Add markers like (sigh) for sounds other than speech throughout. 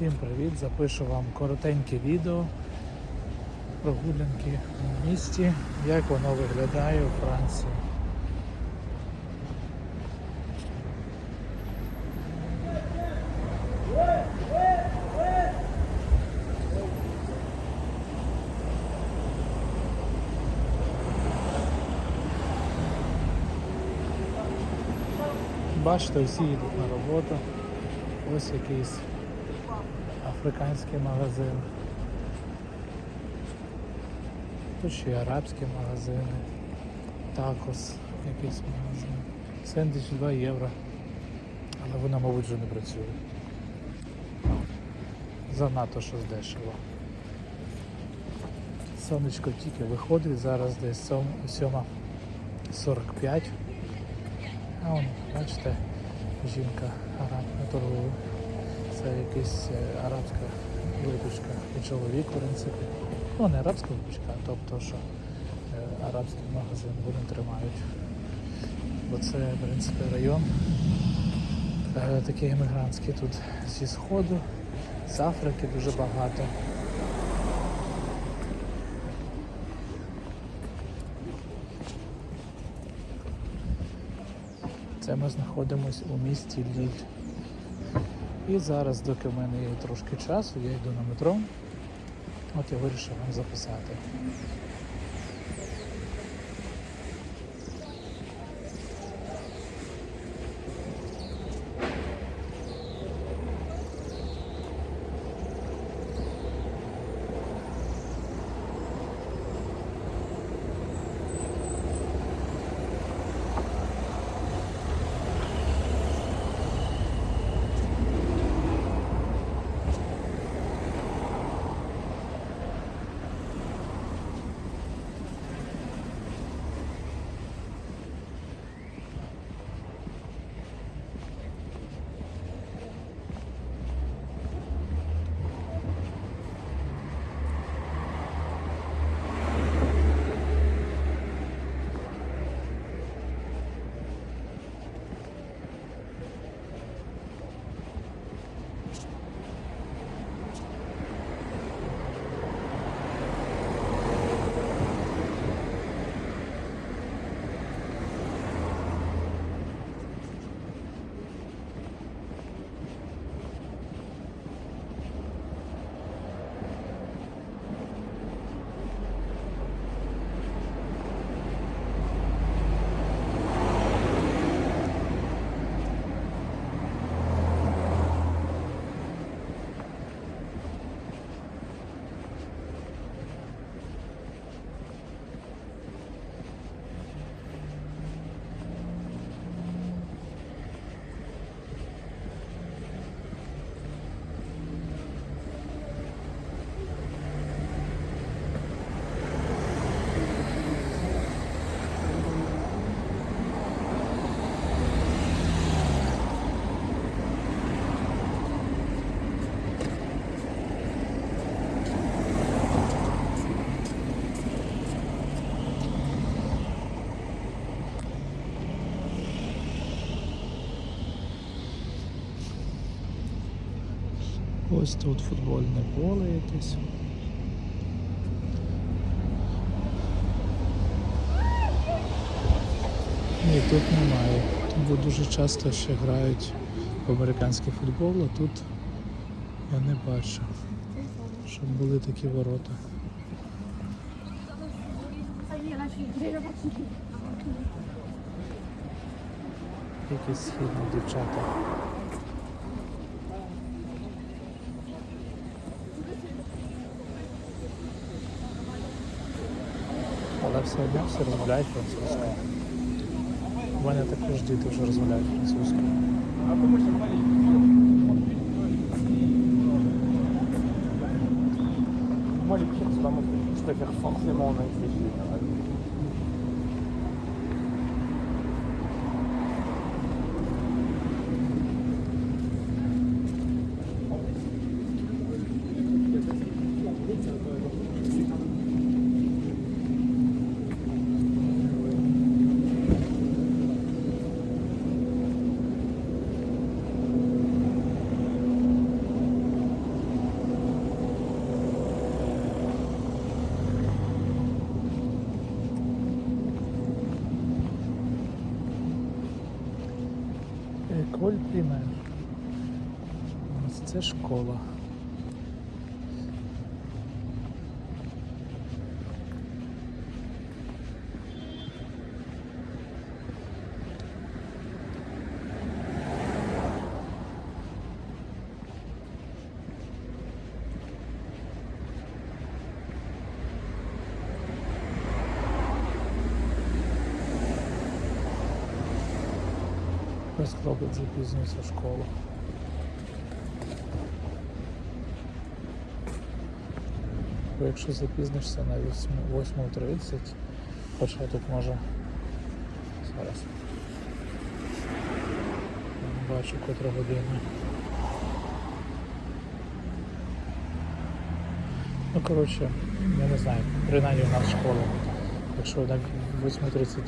Всім привіт! Запишу вам коротеньке відео прогулянки в місті, як воно виглядає у Франції. Бачите, всі йдуть на роботу. Ось якийсь африканський магазин. Тут ще й арабські магазини. Такос якийсь магазин. Сендвіч 2 євро. Але вона, мабуть, вже не працює. Занадто щось дешево. Сонечко тільки виходить, зараз десь 7.45. А он, бачите, жінка арабка торгує. Це якась е, арабська випічка і чоловік, в принципі. Ну, не арабська випічка, а тобто, що е, арабський магазин вони тримають. Бо це, в принципі, район е, такий емігрантський тут зі Сходу, з Африки дуже багато. Це ми знаходимося у місті Ліль. І зараз, доки в мене є трошки часу, я йду на метро. От я вирішив вам записати. Ось тут футбольне поле якесь. Ні, тут немає. Тут дуже часто ще грають в американський футбол, а тут я не бачу, щоб були такі ворота. Якісь східні дівчата. Але все одно всі розмовляють французькою. У мене також діти вже розмовляють французькою. Moi, les pires, c'est pas mon. Je préfère forcément en réfléchir. Приймаєш. Ось Це школа. Ось хлопець запізнюється в школу. Бо якщо запізнишся на 8 8.30, початок може зараз. Бачу котра година. Ну коротше, я не знаю, принаймні в нас школа. Якщо на 8.30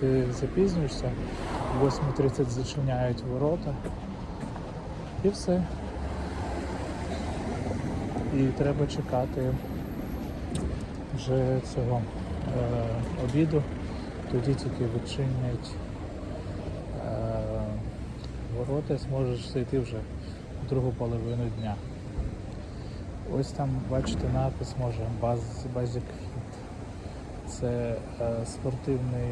ти запізнюєшся, в 8.30 зачиняють ворота і все. І треба чекати вже цього е, обіду, тоді тільки відчинять е, ворота, зможеш зайти вже в другу половину дня. Ось там бачите напис може баз, Fit. Це е, спортивний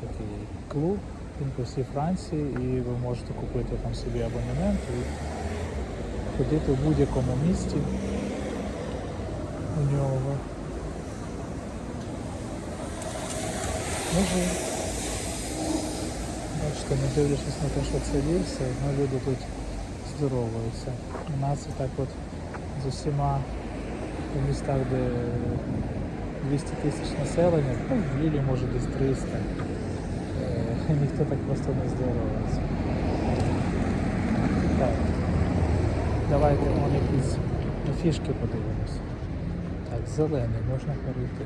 такий клуб, він по всій Франції, і ви можете купити там собі абонемент і ходити в будь-якому місті у нього. Може, бачите, не дивлячись на те, що це все одно люди тут здоровуються. У нас так от з усіма містах, де 200 тисяч населення, ну, в Лілі може десь 300. Е, Ніхто так просто не здоровується. Так. Давайте вон якісь фішки подивимось. Так, зелений, можна перейти.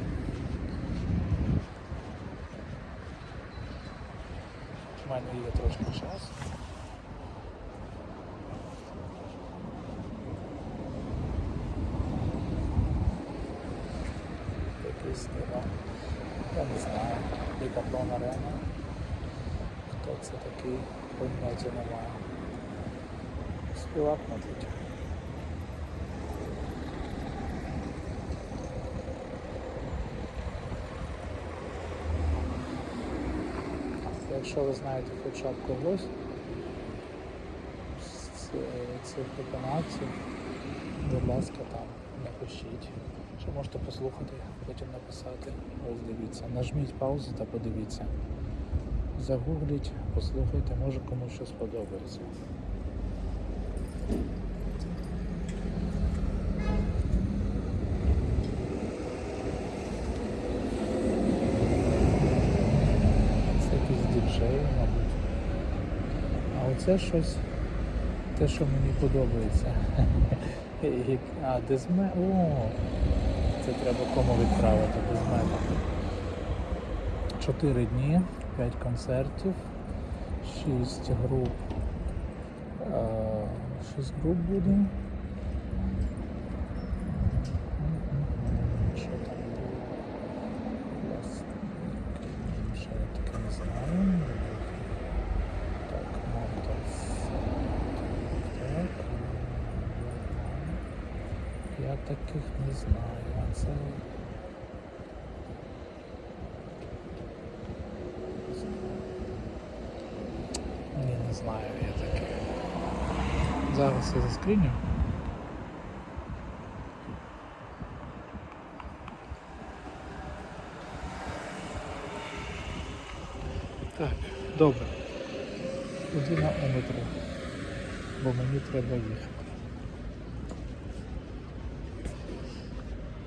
У мене є трошки часу. Якийсь ну, я не знаю, Декатлон Арена. Хто це такий, поняття немає. Співак, мабуть. Якщо ви знаєте хоча б когось з цих виконавців, будь ласка, там напишіть. Чи можете послухати, потім написати. Ось дивіться. Нажміть паузу та подивіться. Загугліть, послухайте, може комусь щось сподобається. Це якийсь діджей, мабуть. А оце щось, те, що мені подобається. (laughs) А, дезме. О! Це треба кому відправити без мене. Чотири дні, п'ять концертів, шість груп. Е, Шість груп буде. Що там буде? Власне, Ще я таке не знаю. Так, Монтас. Так. Я таких не знаю. А це. Ні, не знаю я таке. Зараз я заскріню. Так, добре. Тоді на ометру, бо мені треба їхати.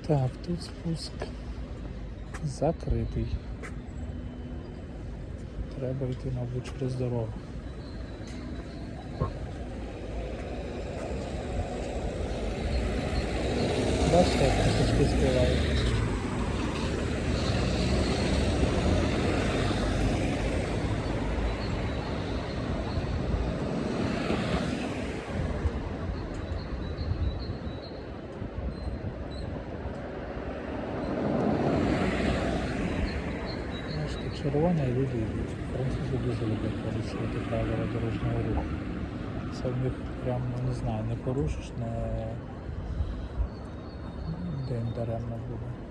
Так, тут спуск закритий. Треба йти, мабуть, через дорогу. Бачите, як співають. Це в них прям, ну, не знаю, не порушиш, не день даремно буде.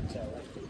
That's all right.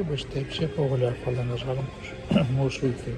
Вибачте, я б ще погуляв, але на жаль, можу- можу йти.